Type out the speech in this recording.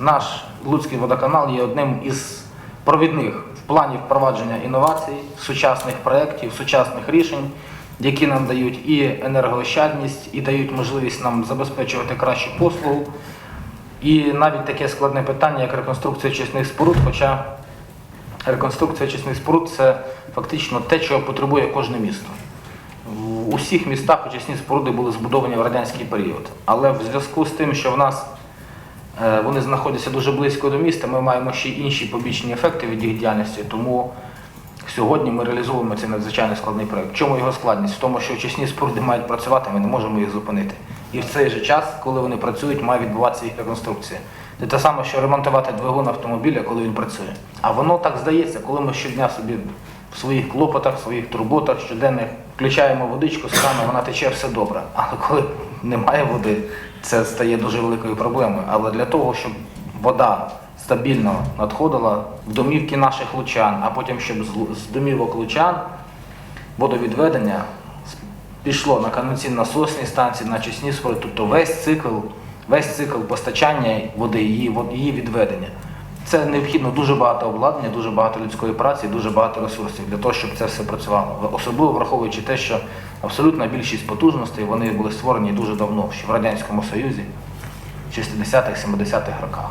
наш Луцький водоканал є одним із провідних в плані впровадження інновацій, сучасних проєктів, сучасних рішень, які нам дають і енергоощадність, і дають можливість нам забезпечувати кращу послугу. І навіть таке складне питання, як реконструкція очисних споруд, хоча реконструкція очисних споруд це фактично те, чого потребує кожне місто. В усіх містах очисні споруди були збудовані в радянський період. Але в зв'язку з тим, що в нас вони знаходяться дуже близько до міста, ми маємо ще інші побічні ефекти від їх діяльності. Тому сьогодні ми реалізовуємо цей надзвичайно складний проект. Чому його складність? В тому, що очисні споруди мають працювати, ми не можемо їх зупинити. І в цей же час, коли вони працюють, має відбуватися їх реконструкція. Це те саме, що ремонтувати двигун автомобіля, коли він працює. А воно так здається, коли ми щодня собі в своїх клопотах, в своїх турботах щоденних включаємо водичку з вона тече все добре. Але коли немає води, це стає дуже великою проблемою. Але для того, щоб вода стабільно надходила в домівки наших лучан, а потім, щоб з- домівок лучан водовідведення пішло на каналізаційно-насосні станції, на чесні споруди, тобто весь цикл, весь цикл постачання води, її, її відведення. Це необхідно дуже багато обладнання, дуже багато людської праці, дуже багато ресурсів для того, щоб це все працювало. Особливо враховуючи те, що абсолютна більшість потужностей вони були створені дуже давно, ще в Радянському Союзі, в 60-х, 70-х роках.